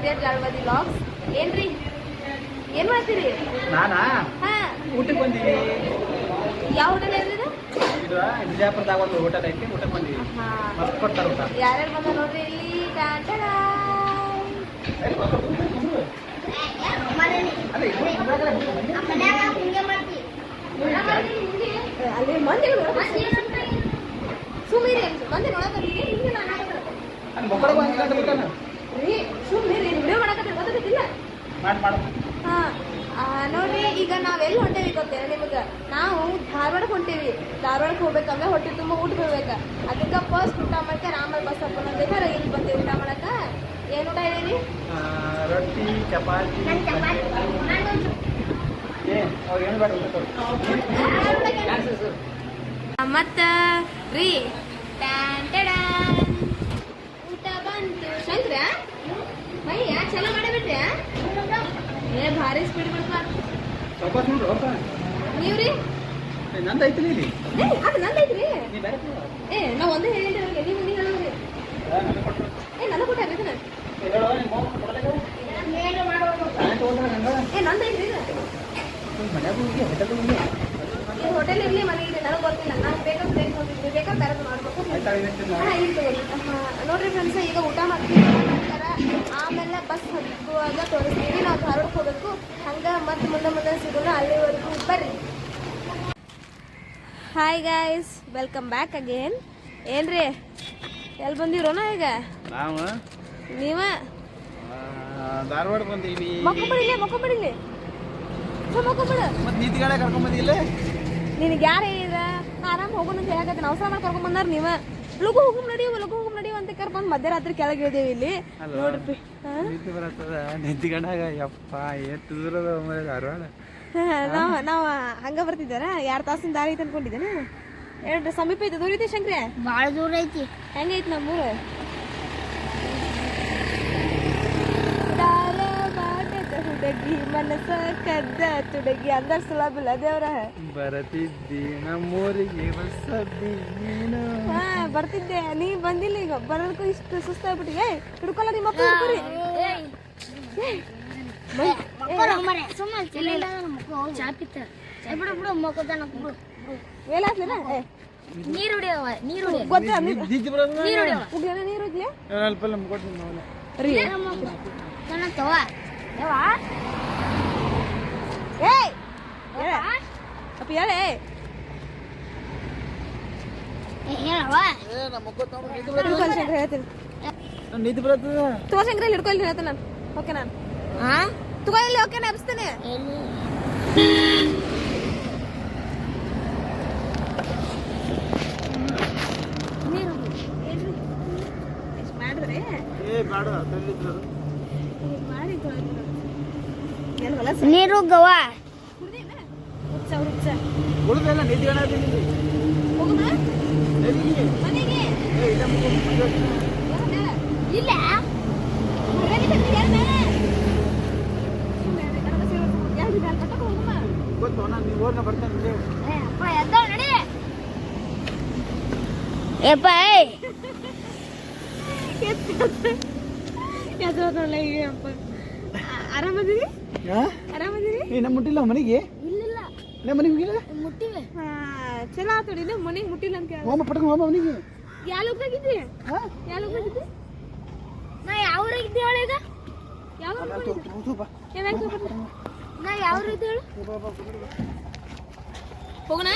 ವಿದ್ಯಾರ್ಥಿ ಜಾಳವಾದಿ ಲಾಗ್ಸ್ ಏನ್ರಿ? ಏನ್ ಮಾಡ್ತೀರಿ? ನಾನಾ? ಹಾ. ಊಟಕ್ಕೆ ಬಂದೀವಿ ಯಾವ ಹೋಟೆಲ್ ಹೇಳಿದ್ರೆ ಇದು? ಬಿಜಾಪುರದಾಗ ಒಂದು ಹೋಟೆಲ್ ಐತಿ ಊಟಕ್ಕೆ ಬಂದೀವಿ ಹಾ ಮಸ್ತ್ ಕೊಡ್ತಾರ ಊಟ. ಯಾರ್ಯಾರು ಬಂದ ನೋಡ್ರಿ ಇಲ್ಲಿ. ಅಲ್ಲಿ ಮಂದಿ ಸುಮ್ಮನೆ ಮಂದಿ ಹಿಂಗೆ ನಾನು ಮಾಡಿ ಮಾಡು ಹಾ ಆ, ನೋಡ್ರಿ ಈಗ ನಾವೆಲ್ಲಿ ಹೊಂಟೇವಿ ಗೊತ್ತೇನ ನಿಮಗೆ? ನಾವು ಧಾರವಾಡಕ್ಕೆ ಹೊಂಟೇವಿ. ಧಾರವಾಡಕ್ಕೆ ಹೋಗ್ಬೇಕಂದ್ರೆ ಹೊಟ್ಟೆ ತುಂಬ ಊಟ ಬರ್ಬೇಕು ಅದಕ್ಕೆ ಫಸ್ಟ್ ಊಟ ಮಾಡಕ್ಕೆ ರಾಮಲ್ ಬಸ್ ಹತ್ಕೊಂಡು ಬೇಕಾದ್ರೆ ಇಲ್ಲಿ ಬಂದೇವಿ ಊಟ ಮಾಡಕ. ಏನು ಊಟ ಇದೀನಿ ಆ, ರೊಟ್ಟಿ ಚಪಾತಿ. ಮತ್ತ ರೀ. ಟ್ಯಾನ್ ಟ್ಯಾಡಾನ್. ಊಟ ಬಂತು ಶಂಕ್ರ ಮೈಯ ಚಲೋ ಮಾಡಿಬಿಟ್ರಿ ಏ ಭಾರಿ ಸ್ಪೀಡ್ ಬಿಡ್ಪ ಸ್ವಲ್ಪ ನೋಡ್ರು ನೀವ್ರಿ? ನಂದು ಐತಿ ಇಲ್ಲಿ ಏ ಅದು ನಂದೈತ್ರಿ ನೀ ಬೇರೆ ಏ ನಾ ಒಂದೇ ಹೇಳಿದ್ರಿ. ಅವ್ರಿಗೆ ನೀವು ಹೇಳೋರಿ. ಏ ನನಗೆ ಕೊಟ್ಟಾರ ಇದನ್ನ? ಏ, ಮನ್ಯಾಗ ಹೋಗಿ ಹೋಟೆಲ್ ಇರ್ಲಿ ಮನೆ ಇರ್ಲಿ ನನಗೆ ಗೊತ್ತಿಲ್ಲ. ನಾನು ಬೇಕಾದ್ರೆ ಬೇಕು ಹೋಗಿದ್ವಿ ಬೇಕಾದ್ರೆ ಬೇರೆ ಮಾಡ್ಬೇಕು. ನೋಡ್ರಿ ಫ್ರೆಂಡ್ಸ್ ಈಗ ಊಟ ಮಾಡ್ತೀವಿ. ಆಮೇಲೆ ಬಸ್ ಹತ್ತುವಾಗ ತೋರಿಸ್ತೀವಿ. ನಾವು ಮತ್ತೆ ಮುಂದೆ ಮುಂದೆ ಸಿಗೋಣ ಅಲ್ಲಿವರೆಗೂ ಬರ್ರಿ. Hi guys welcome back again ಏನ್ರಿ ಎಲ್ಲಿ ಬಂದಿರೋನ ಈಗ? ನಾವು? ನೀವ? ಧಾರವಾಡ ಬಂದೀವಿ ಮಕ್ಕೊಂಬಿಡಿಲಿ ಮಕ್ಕೊಂಬಿಡಿಲಿ ಮಕ್ಕೊಂಬಿಡು ಮತ್ತೆ ನೀತಿಗಾಳೆ ಕರ್ಕೊಂಡ್ ಬಂದಿಲ್ಲ ನಿನಗೆ ಯಾರು ಹೇಳಿದ? ಆರಾಮ್ ಹೋಗೋಣ ಅಂತ ಅವಸರ ಮಾಡಿ ಕರ್ಕೊಂಡ್ ಬಂದಾರ ನೀವ. ಲಗು ಹೋಗಮ್ ನಡಿವ ಲಗು. ಅಂತ ಕರ್ಕೊಂಡ್ ಮಧ್ಯರಾತ್ರಿ ಕೆಳಗೆ ಇಳಿದೇವಿ ಇಲ್ಲಿ. ನೋಡ್ರಿ? ನೀತಿ ಬರತ್ತದ? ನಿಂತಿಗಂಡಾಗ ಯಪ್ಪ ಎಷ್ಟು ದೂರದ ಧಾರವಾಡ? ನಾವ್ ನಾವ್ ಹಂಗ ಬರ್ತಿದ್ದಾರ? ಯಾರ್ ತಾಸಿನ ದಾರಿ ಐತೆ ಅನ್ಕೊಂಡಿದ್ದೇನೆ ಎರಡು ಸಮೀಪ ಐತೆ ದೂರ ಐತಿ ಶಂಕ್ರೆ? ಭಾಳ ದೂರ ಐತಿ. ಹೆಂಗೈತಿ ನಮ್ಮೂರ? ಹುಡುಗಿ ಮನಸ ಕದ್ದ ತುಡಗಿ ಅಂದ ಸುಲಭಿಲ್ಲ ದೇವ್ರ ಬರತಿದ್ದಿ ನಮ್ಮೂರಿಗೆ ನೀನು ಹಾ ಬರ್ತಿದ್ದೆ ನೀ ಬಂದಿಲ್ಲ ಈಗ ಬರೋದಕ್ಕೂ ಇಷ್ಟು ಸುಸ್ತಾಗ್ಬಿಟ್ಟಿಗೆ ಹಿಡ್ಕೊಲ್ಲ ನಿಮ್ಮ ಅಪ್ಪ ಹಿಡ್ಕೊರಿ ಹಾಕ್ಲೇನ ನೀರು ಹೊಡಿಯವ ನೀರು ಗೊತ್ತಾ ನೀರು ಉಗ್ಲೇನ ನೀರು ಇದ್ಲೆ ಅಲ್ಪ ನಮ್ಗೆ ಕೊಟ್ಟು ನೋಡಿ ರೀ ನನ್ನ ತವ ಯಾವ ಏಯ್ ಹೇಳ ಅಪ್ಪ ಹೇಳೆ ಹೇಳವ ಹಿಡ್ಕೊಳ್ಳಿ ಹೇಳ್ತೇನೆ ನಾನು ಓಕೆ ನಾನು ಹಾ ತಗೋ ಇಲ್ಲಿ ಓಕೆ ಎಬ್ಸ್ತೇನೆ ನೀರು ಎಷ್ಟು ಮಾಡಿದ್ರಿ ಏ ಬೇಡ ತಂದಿದ್ರು ನೀರು ಗವಾ ಉಳಿದೆಲ್ಲ ಮನೆಗೆ ಇಲ್ಲ ಗೊತ್ತು ನಾನು ನೀವು ಊರ್ನ ಬರ್ತೇನೆ ಇಲ್ಲಿ. ಏ ಎದ್ದ ಅಪ್ಪ. ಏಪ್ಪ ಏಯ್ ಆರಾಮದಿರಿ ಹಾ? ಆರಾಮದಿರಿ ಏ ನಮ್ಮ ಮುಟ್ಟಿಲ್ಲ ಮನೆಗೆ? ಇಲ್ಲ ನಮ್ಮ ಮನೆಗೆ ಹೋಗಿಲ್ಲ? ಮುಟ್ಟಿವೆ. ಹಾ ಚಲೋ ಆತೋಡಿ ಮನೆಗೆ ಮುಟ್ಟಿಲ್ಲ ಅಂತ ಕೇಳ ಹೋಮ ಪಟ್ಕೊಂಡು ಹೋಮ ಮನೆಗೆ? ಯಾವ ಹೋಗಿದ್ರಿ ಹಾ ಯಾವ ಹೋಗಿದ್ರಿ ನಾ ಯಾವ ಊರಾಗಿದ್ದೆ ಹೇಳು ಈಗ? ಯಾವ. ನಾ ಯಾವ ಹೇಳು. ಹೋಗೋಣ?